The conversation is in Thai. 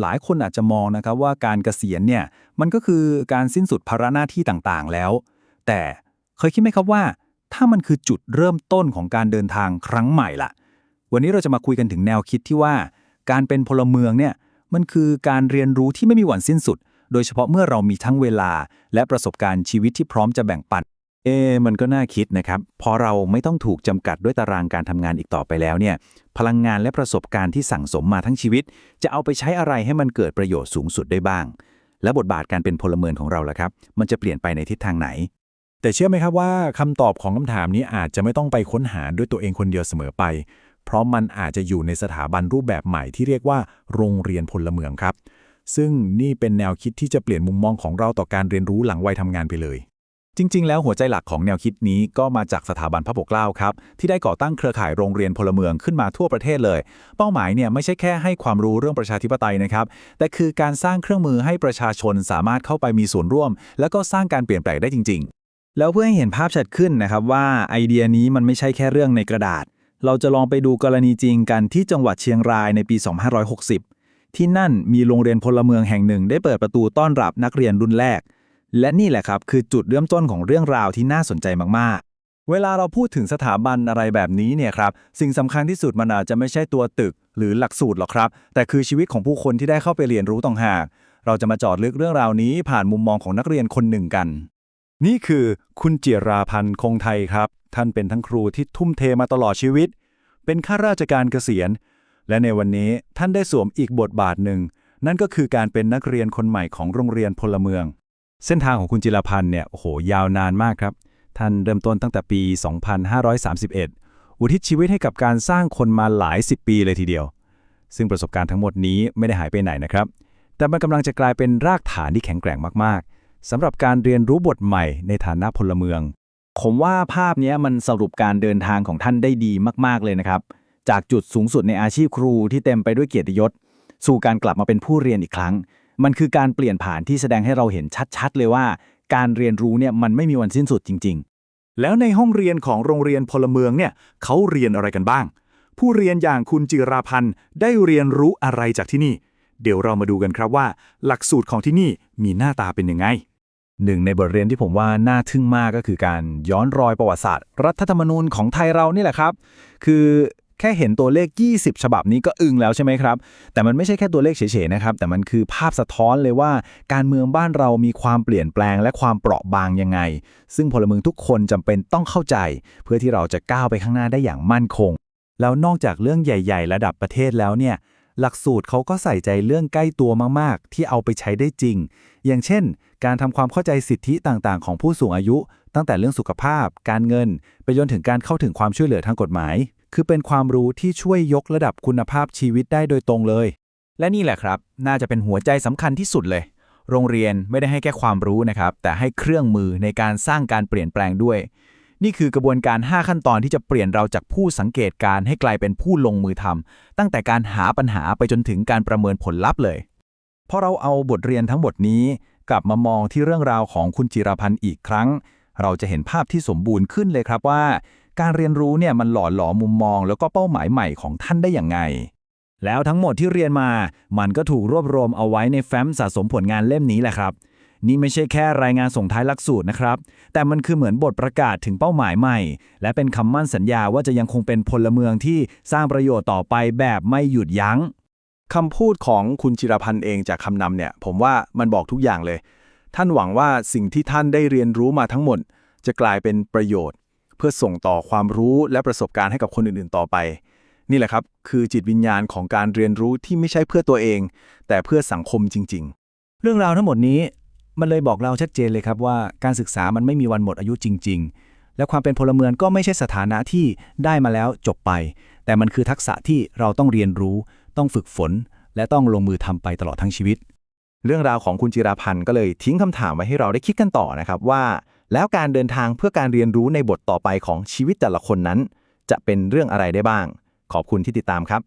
หลายคนอาจจะมองนะครับว่าการเกษียณเนี่ยมันก็คือการสิ้นสุดภาระหน้าที่ต่างๆ แล้ว แต่เคยคิดไหมครับว่า ถ้ามันคือจุดเริ่มต้นของการเดินทางครั้งใหม่ล่ะ วันนี้เราจะมาคุยกันถึงแนวคิดที่ว่า การเป็นพลเมืองเนี่ยมันคือการเรียนรู้ที่ไม่มีวันสิ้นสุด โดยเฉพาะเมื่อเรามีทั้งเวลา และประสบการณ์ชีวิตที่พร้อมจะแบ่งปัน เอ มันก็น่าคิดนะครับ พอเราไม่ต้องถูกจำกัดด้วยตารางการทำงานอีกต่อไปแล้วเนี่ย พลังงานและประสบการณ์ที่สั่งสมมาทั้งชีวิต จะเอาไปใช้อะไรให้มันเกิดประโยชน์สูงสุดได้บ้าง และบทบาทการเป็นพลเมืองของเราล่ะครับ มันจะเปลี่ยนไปในทิศทางไหน แต่เชื่อไหมครับว่าคำตอบของคำถามนี้อาจจะไม่ต้องไปค้นหาด้วยตัวเองคนเดียวเสมอไป เพราะมันอาจจะอยู่ในสถาบันรูปแบบใหม่ที่เรียกว่า โรงเรียนพลเมืองครับ ซึ่งนี่เป็นแนวคิดที่จะเปลี่ยนมุมมองของเราต่อการเรียนรู้หลังวัยทำงานไปเลย จริง ๆ แล้วหัวใจหลักของแนวคิดนี้ก็มาจากสถาบันพระปกเกล้าครับ ที่ได้ก่อตั้งเครือข่ายโรงเรียนพลเมืองขึ้นมาทั่วประเทศเลย เป้าหมายเนี่ยไม่ใช่แค่ให้ความรู้เรื่องประชาธิปไตยนะครับ แต่คือการสร้างเครื่องมือให้ประชาชนสามารถเข้าไปมีส่วนร่วม แล้วก็สร้างการเปลี่ยนแปลงได้จริง ๆ แล้วเพื่อให้เห็นภาพชัดขึ้นนะครับว่าไอเดียนี้มันไม่ใช่แค่เรื่องในกระดาษ เราจะลองไปดูกรณีจริงกันที่จังหวัดเชียงรายในปี 2560 ที่นั่นมีโรงเรียนพลเมืองแห่งหนึ่ง ได้เปิดประตูต้อนรับนักเรียนรุ่นแรก และนี่แหละครับคือจุดเริ่มต้นของเรื่องราวที่น่าสนใจมากๆ เวลาเราพูดถึงสถาบันอะไรแบบนี้เนี่ยครับ สิ่งสำคัญที่สุดมันอาจจะไม่ใช่ตัวตึก หรือหลักสูตรหรอกครับ แต่คือชีวิตของผู้คนที่ได้เข้าไปเรียนรู้ต่างหาก เราจะมาจอดลึกเรื่องราวนี้ผ่านมุมมองของนักเรียนคนหนึ่งกัน นี่คือคุณเจิราพันธ์คงไทยครับ ท่านเป็นทั้งครูที่ทุ่มเทมาตลอดชีวิต เป็นข้าราชการเกษียณ และในวันนี้ท่านได้สวมอีกบทบาทหนึ่ง นั่นก็คือการเป็นนักเรียนคนใหม่ของโรงเรียนพลเมือง เส้นทางของคุณจิรพันธ์เนี่ยโอ้โหยาวนานมากครับ ท่านเริ่มต้นตั้งแต่ปี 2531 อุทิศชีวิตให้กับการสร้างคนมาหลายสิบปีเลยทีเดียว ซึ่งประสบการณ์ทั้งหมดนี้ไม่ได้หายไปไหนนะครับ แต่มันกำลังจะกลายเป็นรากฐานที่แข็งแกร่งมากๆสำหรับการเรียนรู้บทใหม่ในฐานะพลเมือง ผมว่าภาพนี้มันสรุปการเดินทางของท่านได้ดีมากๆเลยนะครับ จากจุดสูงสุดในอาชีพครูที่เต็มไปด้วยเกียรติยศ สู่การกลับมาเป็นผู้เรียนอีกครั้ง มันคือการเปลี่ยนผ่านที่แสดงให้เราเห็นชัดๆ เลยว่า การเรียนรู้เนี่ยมันไม่มีวันสิ้นสุดจริง ๆ แล้วในห้องเรียนของโรงเรียนพลเมืองเนี่ยเขาเรียนอะไรกันบ้าง ผู้เรียนอย่างคุณจิราพันธ์ได้เรียนรู้อะไรจากที่นี่ เดี๋ยวเรามาดูกันครับว่า หลักสูตรของที่นี่มีหน้าตาเป็นยังไงหนึ่งในบทเรียนที่ผมว่าน่าทึ่งมากก็คือการย้อนรอยประวัติศาสตร์ รัฐธรรมนูญของไทยเรานี่แหละครับ คือ แค่เห็นตัวเลข 20 ฉบับนี้ก็อึ้งแล้วใช่ไหมครับ แต่มันไม่ใช่แค่ตัวเลขเฉยๆนะครับ แต่มันคือภาพสะท้อนเลยว่า การเมืองบ้านเรามีความเปลี่ยนแปลงและความเปราะบางยังไง ซึ่งพลเมืองทุกคนจำเป็นต้องเข้าใจ เพื่อที่เราจะก้าวไปข้างหน้าได้อย่างมั่นคง แล้วนอกจากเรื่องใหญ่ ๆ ระดับประเทศแล้วเนี่ยหลักสูตรเขาก็ใส่ใจเรื่องใกล้ตัวมากๆ ที่เอาไปใช้ได้จริง อย่างเช่น การทำความเข้าใจสิทธิต่างๆ ของผู้สูงอายุ ตั้งแต่เรื่องสุขภาพ การเงิน ไปจนถึงการเข้าถึงความช่วยเหลือทางกฎหมาย คือเป็นความรู้ที่ช่วยยกระดับคุณภาพชีวิตได้โดยตรงเลย และนี่แหละครับ น่าจะเป็นหัวใจสำคัญที่สุดเลย โรงเรียนไม่ได้ให้แค่ความรู้นะครับ แต่ให้เครื่องมือในการสร้างการเปลี่ยนแปลงด้วย นี่คือกระบวนการ 5 ขั้นตอนที่จะเปลี่ยนเราจากผู้สังเกตการณ์ให้กลายเป็นผู้ลงมือทำตั้งแต่การหาปัญหาไปจนถึงการประเมินผลลัพธ์เลยพอเราเอาบทเรียนทั้งหมดนี้ กลับมามองที่เรื่องราวของคุณจิรพันธ์อีกครั้ง เราจะเห็นภาพที่สมบูรณ์ขึ้นเลยครับว่า การเรียนรู้เนี่ยมันหล่อหลอมมุมมอง แล้วก็เป้าหมายใหม่ของท่านได้อย่างไง แล้วทั้งหมดที่เรียนมา มันก็ถูกรวบรวมเอาไว้ในแฟ้มสะสมผลงานเล่มนี้แหละครับ นี่ไม่ใช่แค่รายงานส่งท้ายหลักสูตรนะครับ แต่มันคือเหมือนบทประกาศถึงเป้าหมายใหม่ และเป็นคำมั่นสัญญาว่าจะยังคงเป็นพลเมืองที่สร้างประโยชน์ต่อไปแบบไม่หยุดยัง้งคำพูดของคุณจิรพันธ์เองจากคำนำเนี่ย ผมว่ามันบอกทุกอย่างเลย ท่านหวังว่าสิ่งที่ท่านได้เรียนรู้มาทั้งหมด จะกลายเป็นประโยชน์ พื่อส่งต่อความรู้และประสบการณ์ให้กับคนอื่นๆ ต่อไป นี่แหละครับ คือจิตวิญญาณของการเรียนรู้ที่ไม่ใช่เพื่อตัวเอง แต่เพื่อสังคมจริง ๆ เรื่องราวทั้งหมดนี้มันเลยบอกเราชัดเจนเลยครับว่าการศึกษามันไม่มีวันหมดอายุจริง ๆ และความเป็นพลเมืองก็ไม่ใช่สถานะที่ได้มาแล้วจบไป แต่มันคือทักษะที่เราต้องเรียนรู้ ต้องฝึกฝน และต้องลงมือทำไปตลอดทั้งชีวิต เรื่องราวของคุณจิราพันธ์ก็เลยทิ้งคำถามไว้ให้เราได้คิดกันต่อนะครับว่า แล้วการเดินทางเพื่อการเรียนรู้ในบทต่อไปของชีวิตแต่ละคนนั้น จะเป็นเรื่องอะไรได้บ้าง ขอบคุณที่ติดตามครับ